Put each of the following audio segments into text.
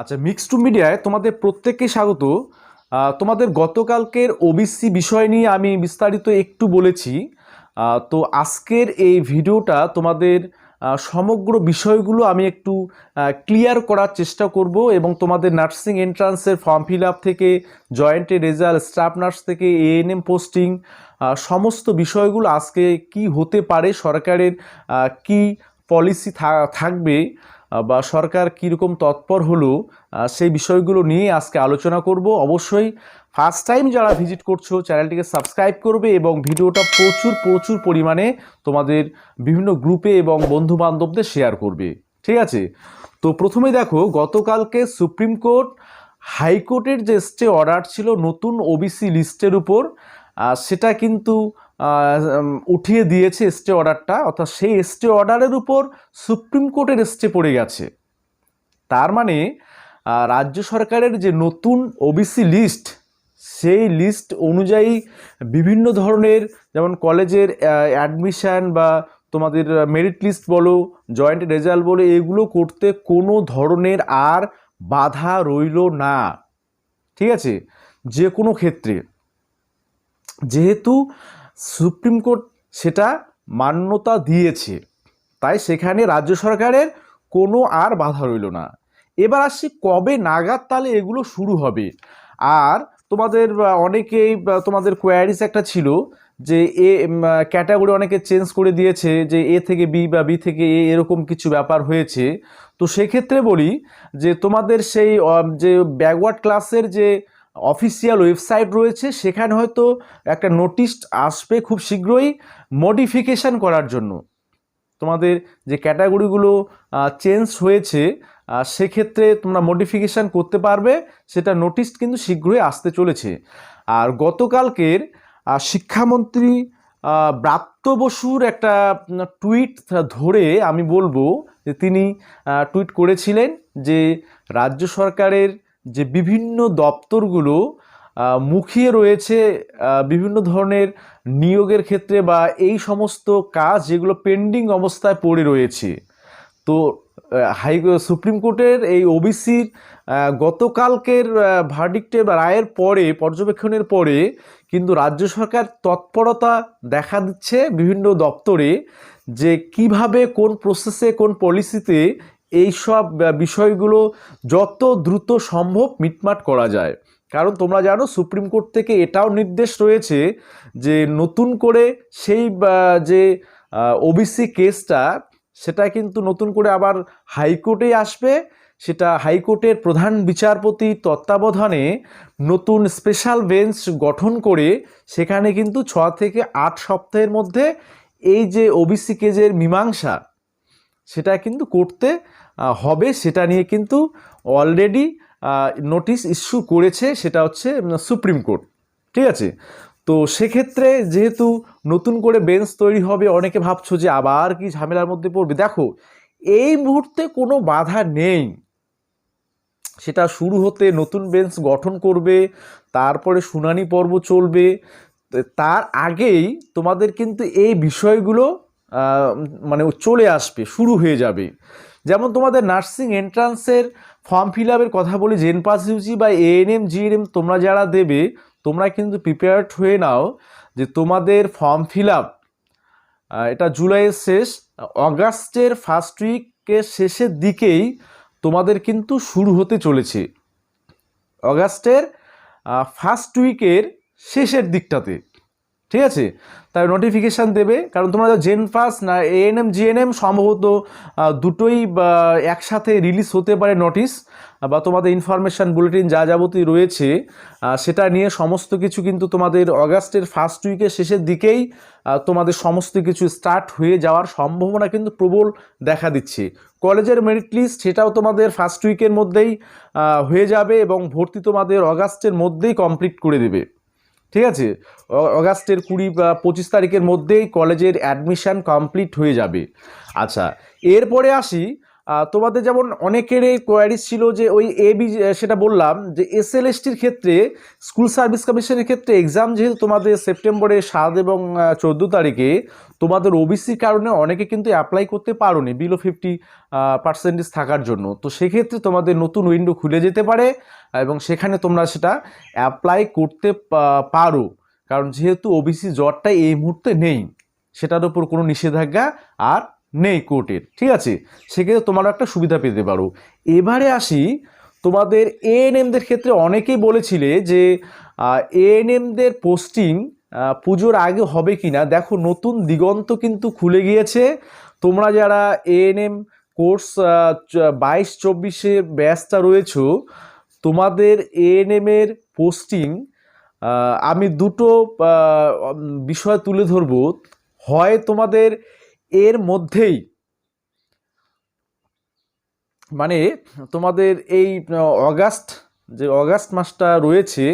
আচ্ছা mix two মিডিয়ায় তোমাদের প্রত্যেককে স্বাগত। তোমাদের গতকালকের ওবিসি বিষয় নিয়ে আমি বিস্তারিত একটু বলেছি। তো আজকের এই ভিডিওটা তোমাদের সমগ্র বিষয়গুলো আমি একটু ক্লিয়ার করার চেষ্টা করব এবং তোমাদের নার্সিং এন্ট্রান্সের ফর্ম ফিল আপ থেকে জয়েন্টের রেজাল্ট স্টাফ নার্স থেকে এএনএম পোস্টিং সমস্ত বিষয়গুলো আজকে কি হতে পারে, সরকারের কি পলিসি থাকবে। বা সরকার কীরকম তৎপর হলো সেই বিষয়গুলো নিয়ে আজকে আলোচনা করব। অবশ্যই ফার্স্ট টাইম যারা ভিজিট করছ চ্যানেলটিকে সাবস্ক্রাইব করবে এবং ভিডিওটা প্রচুর প্রচুর পরিমাণে তোমাদের বিভিন্ন গ্রুপে এবং বন্ধু বান্ধবদের শেয়ার করবে। ঠিক আছে? তো প্রথমে দেখো, গতকালকে সুপ্রিম কোর্ট, হাইকোর্টের যে স্টে অর্ডার ছিল নতুন ওবিসি লিস্টের উপর সেটা কিন্তু উঠিয়ে দিয়েছে স্টে অর্ডারটা অর্থাৎ সেই স্টে অর্ডারের উপর সুপ্রিম কোর্টের স্টে পড়ে গেছে। তার মানে রাজ্য সরকারের যে নতুন ওবিসি লিস্ট সেই লিস্ট অনুযায়ী বিভিন্ন ধরনের, যেমন কলেজের অ্যাডমিশান বা তোমাদের মেরিট লিস্ট বলো জয়েন্ট রেজাল্ট বলো, এগুলো করতে কোনো ধরনের আর বাধা রইল না। ঠিক আছে? যে কোনো ক্ষেত্রে। যেহেতু সুপ্রিম কোর্ট সেটা মান্যতা দিয়েছে। তাই সেখানে রাজ্য সরকারের কোনো আর বাধা রইল না। এবার আসছি কবে নাগাদ তাহলে এগুলো শুরু হবে। আর তোমাদের অনেকেই তোমাদের কোয়ারিস একটা ছিল যে এ ক্যাটাগরি অনেকে চেঞ্জ করে দিয়েছে যে এ থেকে বি বা বি থেকে এ এরকম কিছু ব্যাপার হয়েছে। তো সেক্ষেত্রে বলি যে তোমাদের সেই যে ব্যাকওয়ার্ড ক্লাসের যে অফিসিয়াল ওয়েবসাইট রয়েছে, সেখানে হয়তো একটা নোটিশ আসবে খুব শীঘ্রই মডিফিকেশান করার জন্য। তোমাদের যে ক্যাটাগরিগুলো চেঞ্জ হয়েছে সেক্ষেত্রে তোমরা মডিফিকেশান করতে পারবে, সেটা নোটিশ কিন্তু শীঘ্রই আসতে চলেছে। আর গতকালকের শিক্ষামন্ত্রী ব্রাত্য বসুর একটা টুইট ধরে আমি বলব যে তিনি টুইট করেছিলেন যে, রাজ্য সরকারের যে বিভিন্ন দপ্তরগুলো মুখিয়ে রয়েছে বিভিন্ন ধরনের নিয়োগের ক্ষেত্রে বা এই সমস্ত কাজ যেগুলো পেন্ডিং অবস্থায় পড়ে রয়েছে। তো হাই, সুপ্রিম কোর্টের এই ওবিসির গতকালকের ভার্ডিক্টে বা রায়ের পরে, পর্যবেক্ষণের পরে কিন্তু রাজ্য সরকার তৎপরতা দেখা দিচ্ছে বিভিন্ন দপ্তরে যে কীভাবে কোন প্রসেসে কোন পলিসিতে এই সব বিষয়গুলো যত দ্রুত সম্ভব মিটমাট করা যায়। কারণ তোমরা জানো, সুপ্রিম কোর্ট থেকে এটাও নির্দেশ রয়েছে যে নতুন করে সেই যে ওবিসি কেসটা, সেটা কিন্তু নতুন করে আবার হাইকোর্টে আসবে। সেটা হাইকোর্টের প্রধান বিচারপতি তত্ত্বাবধানে নতুন স্পেশাল বেঞ্চ গঠন করে সেখানে কিন্তু ছ থেকে আট সপ্তাহের মধ্যে এই যে ওবিসি কেজের মীমাংসা, সেটা কিন্তু করতে হবে সেটা নিয়ে কিন্তু অলরেডি নোটিশ ইস্যু করেছে সেটা হচ্ছে সুপ্রিম কোর্ট ঠিক আছে? তো সেক্ষেত্রে যেহেতু নতুন করে বেঞ্চ তৈরি হবে, অনেকে ভাবছ যে আবার কি ঝামেলার মধ্যে পড়বে? দেখো, এই মুহূর্তে কোনো বাধা নেই। সেটা শুরু হতে নতুন বেঞ্চ গঠন করবে, তারপরে শুনানি পর্ব চলবে। তার আগেই তোমাদের কিন্তু এই বিষয়গুলো মানে চলে আসবে, শুরু হয়ে যাবে। যেমন তোমাদের নার্সিং এন্ট্রান্সের ফর্ম ফিল আপের কথা বলি জেন পাস ইউজি বা এএনএম জিএনএম তোমরা যারা দেবে, তোমরা কিন্তু প্রিপেয়ার্ড হয়ে নাও যে তোমাদের ফর্ম ফিল আপ। এটা জুলাইয়ের শেষ, অগাস্টের ফার্স্ট উইকের শেষের দিকেই তোমাদের কিন্তু শুরু হতে চলেছে। অগাস্টের ফার্স্ট উইকের শেষের দিকটাতে। ঠিক আছে? তাই নোটিফিকেশান দেবে, কারণ তোমরা জেন পাস না এএনএম জিএনএম সম্ভবত দুটোই একসাথে রিলিজ হতে পারে নোটিশ বা তোমাদের ইনফরমেশান বুলেটিন যা যাবতীয় রয়েছে সেটা নিয়ে সমস্ত কিছু কিন্তু তোমাদের অগাস্টের ফার্স্ট উইকের শেষের দিকেই তোমাদের সমস্ত কিছু স্টার্ট হয়ে যাওয়ার সম্ভাবনা কিন্তু প্রবল দেখা দিচ্ছে। কলেজের মেরিট লিস্ট সেটাও তোমাদের ফার্স্ট উইকের মধ্যেই হয়ে যাবে এবং ভর্তি তোমাদের অগাস্টের মধ্যেই কমপ্লিট করে দেবে। ঠিক আছে? অগাস্টের কুড়ি বা পঁচিশ তারিখের মধ্যেই কলেজের অ্যাডমিশান কমপ্লিট হয়ে যাবে। আচ্ছা এরপরে আসি তোমাদের যেমন অনেকেরই কোয়ারিজ ছিল যে ওই এ বি সেটা বললাম যে এস এল ক্ষেত্রে স্কুল সার্ভিস কমিশনের ক্ষেত্রে এক্সাম যেহেতু তোমাদের সেপ্টেম্বরে সাত এবং চোদ্দ তারিখে, তোমাদের ওবিসির কারণে অনেকে কিন্তু অ্যাপ্লাই করতে পারোনি বিলো ফিফটি পার্সেন্টেজ থাকার জন্য। তো সেক্ষেত্রে তোমাদের নতুন উইন্ডো খুলে যেতে পারে এবং সেখানে তোমরা সেটা অ্যাপ্লাই করতে পারো। কারণ যেহেতু ওবিসি জটটা এই মুহূর্তে নেই, সেটার উপর কোনো নিষেধাজ্ঞা আর নেই কোর্টের ঠিক আছে? সেক্ষেত্রে তোমরা একটা সুবিধা পেতে পারো। এবারে আসি, তোমাদের এএনএমদের ক্ষেত্রে অনেকেই বলেছিলে যে এএনএমদের পোস্টিং পুজোর আগে হবে কি না দেখো, নতুন দিগন্ত কিন্তু খুলে গিয়েছে। তোমরা যারা এএনএম কোর্স বাইশ, চব্বিশে ব্যাচটা রয়েছো, তোমাদের এএনএমের পোস্টিং আমি দুটো বিষয় তুলে ধরবো। হয় তোমাদের এর মধ্যেই মানে তোমাদের এই অগাস্ট, যে অগাস্ট মাসটা রয়েছে,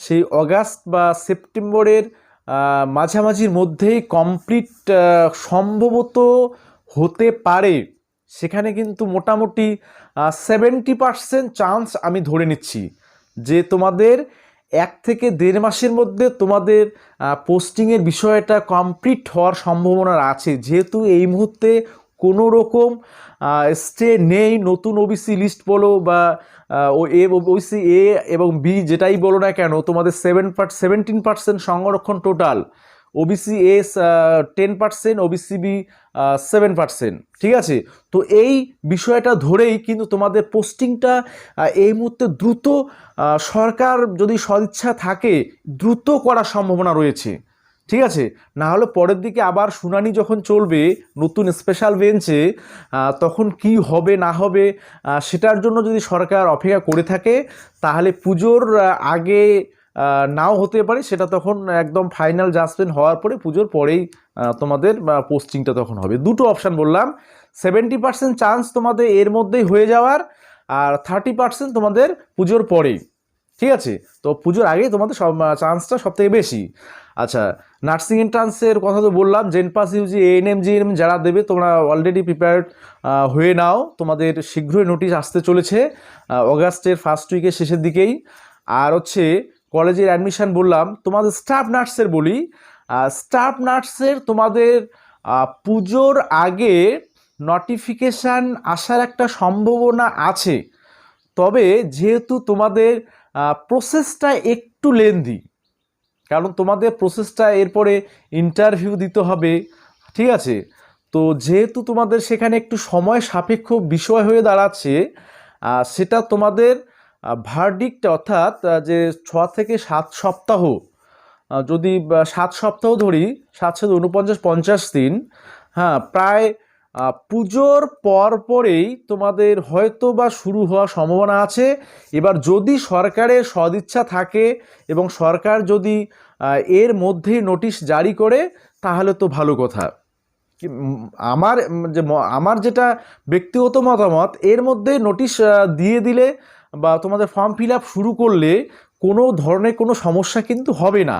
সেই অগাস্ট বা সেপ্টেম্বরের মাঝামাঝির মধ্যেই কমপ্লিট সম্ভবত হতে পারে। সেখানে কিন্তু মোটামুটি সেভেন্টি পার্সেন্ট চান্স আমি ধরে নিচ্ছি যে তোমাদের এক থেকে দেড় মাসের মধ্যে তোমাদের পোস্টিংয়ের বিষয়টা কমপ্লিট হওয়ার সম্ভাবনা আছে। যেহেতু এই মুহূর্তে কোনো রকম স্টে নেই, নতুন ওবিসি লিস্ট বলো বা ও, এ ওবিসি এ এবং বি যেটাই বলো না কেন, তোমাদের সেভেন পার্ট সেভেন্টিন পার্সেন্ট সংরক্ষণ total OBC S ten percent OBC B seven percent ঠিক আছে? তো এই বিষয়টা ধরেই কিন্তু তোমাদের পোস্টিংটা এই মুহূর্তে দ্রুত সরকার যদি সদিচ্ছা থাকে, দ্রুত করার সম্ভাবনা রয়েছে, ঠিক আছে? না হলে পরের দিকে আবার শুনানি যখন চলবে, নতুন স্পেশাল বেঞ্চে তখন কি হবে, না হবে সেটার জন্য যদি সরকার অপেক্ষা করে থাকে, তাহলে পুজোর আগে নাও হতে পারে, সেটা তখন একদম ফাইনাল জাজমেন্ট হওয়ার পরে পুজোর পরেই তোমাদের পোস্টিংটা তখন হবে। দুটো অপশান বললাম সেভেন্টি পার্সেন্ট চান্স তোমাদের এর মধ্যেই হয়ে যাওয়ার আর থার্টি পার্সেন্ট তোমাদের পুজোর পরেই। ঠিক আছে? তো পুজোর আগেই তোমাদের সব চান্সটা সব থেকে বেশি। আচ্ছা নার্সিং এন্ট্রান্সের কথা তো বললাম gen pass UG ANM GNM যারা দেবে, তোমরা অলরেডি প্রিপেয়ার্ড হয়ে নাও। তোমাদের শীঘ্রই নোটিশ আসতে চলেছে অগাস্টের ফার্স্ট উইকের শেষের দিকেই। আর হচ্ছে কলেজের অ্যাডমিশান বললাম, তোমাদের স্টাফ নার্সের বলি স্টাফ নার্সের তোমাদের পুজোর আগে নোটিফিকেশান আসার একটা সম্ভাবনা আছে। তবে যেহেতু তোমাদের প্রসেসটা একটু লেন্দি কারণ তোমাদের প্রসেসটা এরপরে ইন্টারভিউ দিতে হবে, ঠিক আছে? তো যেহেতু তোমাদের সেখানে একটু সময় সাপেক্ষ বিষয় হয়ে দাঁড়াচ্ছে সেটা তোমাদের ভার্ডিক্ট অর্থাৎ যে ছ থেকে সাত সপ্তাহ যদি সাত সপ্তাহ ধরি সাত সাত উনপঞ্চাশ পঞ্চাশ দিন হ্যাঁ প্রায় পুজোর পর পরেই তোমাদের হয়তো বা শুরু হওয়ার সম্ভাবনা আছে। এবার যদি সরকারের সদিচ্ছা থাকে এবং সরকার যদি এর মধ্যেই নোটিশ জারি করে, তাহলে তো ভালো কথা। আমার যে আমার যেটা ব্যক্তিগত মতামত, এর মধ্যে নোটিশ দিয়ে দিলে বা তোমাদের ফর্ম ফিল শুরু করলে কোনো ধরনের কোনো সমস্যা কিন্তু হবে না।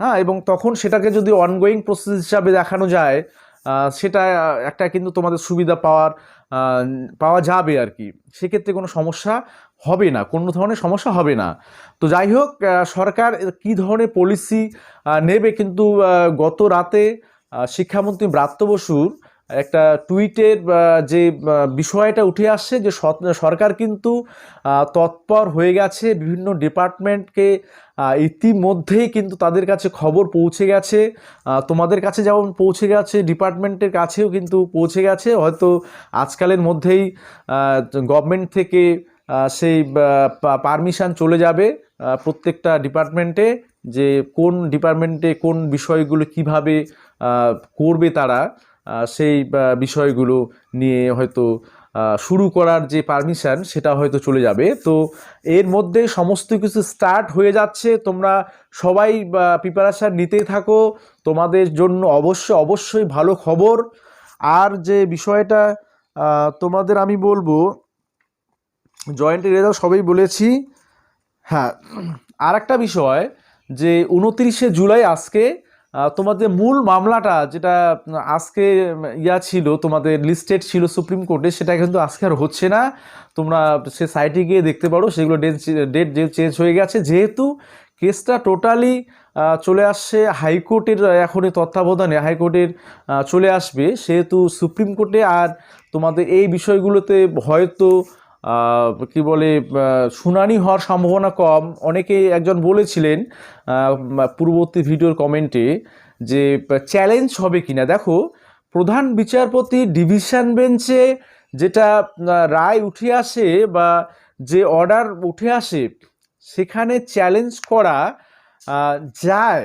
হ্যাঁ এবং তখন সেটাকে যদি অনগোয়িং প্রসেস হিসাবে দেখানো যায় সেটা, একটা কিন্তু তোমাদের সুবিধা পাওয়ার পাওয়া যাবে আর কি। সেক্ষেত্রে কোনো সমস্যা হবে না, কোনো ধরনের সমস্যা হবে না। তো যাই হোক সরকার কী ধরনের পলিসি নেবে কিন্তু গত রাতে শিক্ষামন্ত্রী ব্রাত্য বসুর একটা টুইটের যে বিষয়টা উঠে আসছে যে সরকার কিন্তু তৎপর হয়ে গেছে, বিভিন্ন ডিপার্টমেন্টকে ইতিমধ্যেই কিন্তু তাদের কাছে খবর পৌঁছে গেছে। তোমাদের কাছে যেমন পৌঁছে গেছে, ডিপার্টমেন্টের কাছেও কিন্তু পৌঁছে গেছে। হয়তো আজকালের মধ্যেই গভর্নমেন্ট থেকে সেই পারমিশন চলে যাবে প্রত্যেকটা ডিপার্টমেন্টে, যে, কোন ডিপার্টমেন্টে কোন বিষয়গুলো কীভাবে করবে তারা। সেই বিষয়গুলো নিয়ে হয়তো শুরু করার যে পারমিশন সেটা হয়তো চলে যাবে। তো এর মধ্যে সমস্ত কিছু স্টার্ট হয়ে যাচ্ছে। তোমরা সবাই প্রিপারেশান নিতেই থাকো। তোমাদের জন্য অবশ্যই অবশ্যই ভালো খবর। আর যে বিষয়টা তোমাদের আমি বলব জয়েন্টের রেজাল্ট সবাই বলেছি। হ্যাঁ আর একটা বিষয় যে, উনত্রিশে জুলাই আজকে তোমাদের মূল মামলাটা যেটা আজকে ইয়া ছিল, তোমাদের লিস্টেড ছিল সুপ্রিম কোর্টে সেটা কিন্তু আজকে আর হচ্ছে না। তোমরা সে সাইটে গিয়ে দেখতে পারো, সেগুলো ডেট ডেট চেঞ্জ হয়ে গেছে। যেহেতু কেসটা টোটালি চলে আসছে হাইকোর্টের, এখনই তত্ত্বাবধানে হাইকোর্টের চলে আসবে। সেহেতু সুপ্রিম কোর্টে আর তোমাদের এই বিষয়গুলোতে হয়তো কি বলে শুনানি হওয়ার সম্ভাবনা কম। অনেকে একজন বলেছিলেন পূর্ববর্তী ভিডিওর কমেন্টে যে, চ্যালেঞ্জ হবে কিনা। দেখো, প্রধান বিচারপতি ডিভিশন বেঞ্চে যেটা রায় উঠে আসে বা যে অর্ডার উঠে আসে, সেখানে চ্যালেঞ্জ করা যায়,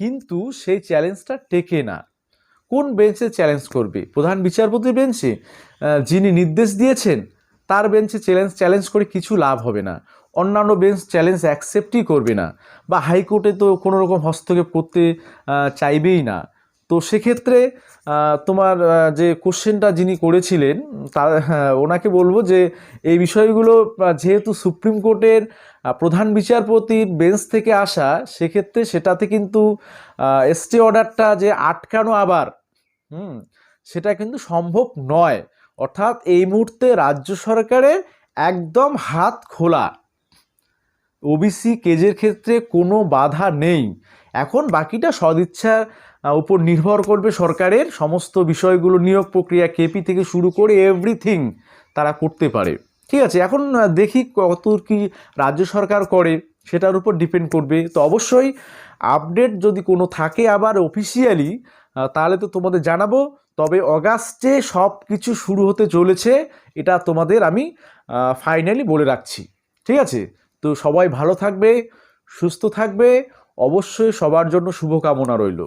কিন্তু সেই চ্যালেঞ্জটা টেকে না। কোন বেঞ্চে চ্যালেঞ্জ করবে? প্রধান বিচারপতি বেঞ্চে যিনি নির্দেশ দিয়েছেন তার বেঞ্চে চ্যালেঞ্জ চ্যালেঞ্জ করে কিছু লাভ হবে না। অন্যান্য বেঞ্চ চ্যালেঞ্জ অ্যাকসেপ্টই করবে না বা হাইকোর্টে তো কোনো রকম হস্তক্ষেপ করতে চাইবেই না। তো সেক্ষেত্রে তোমার যে কোশ্চেনটা যিনি করেছিলেন তা হ্যাঁ, ওনাকে বলব যে এই বিষয়গুলো যেহেতু সুপ্রিম কোর্টের প্রধান বিচারপতির বেঞ্চ থেকে আসা সেক্ষেত্রে সেটাতে কিন্তু স্টে অর্ডারটা যে আটকানো আবার হুম সেটা কিন্তু সম্ভব নয়। অর্থাৎ এই মুহূর্তে রাজ্য সরকারের একদম হাত খোলা। ওবিসি কেজের ক্ষেত্রে কোনো বাধা নেই। এখন বাকিটা সদিচ্ছার উপর নির্ভর করবে সরকারের। সমস্ত বিষয়গুলো নিয়োগ প্রক্রিয়া কেপি থেকে শুরু করে এভরিথিং তারা করতে পারে। ঠিক আছে, এখন দেখি কত কি রাজ্য সরকার করে, সেটার উপর ডিপেন্ড করবে। তো অবশ্যই আপডেট যদি কোনো থাকে আবার অফিসিয়ালি তাহলে তো তোমাদের জানাব। তবে অগাস্টে সব কিছু শুরু হতে চলেছে, এটা তোমাদের আমি ফাইনালি বলে রাখছি। ঠিক আছে? তো সবাই ভালো থাকবে, সুস্থ থাকবে, অবশ্যই সবার জন্য শুভকামনা রইল।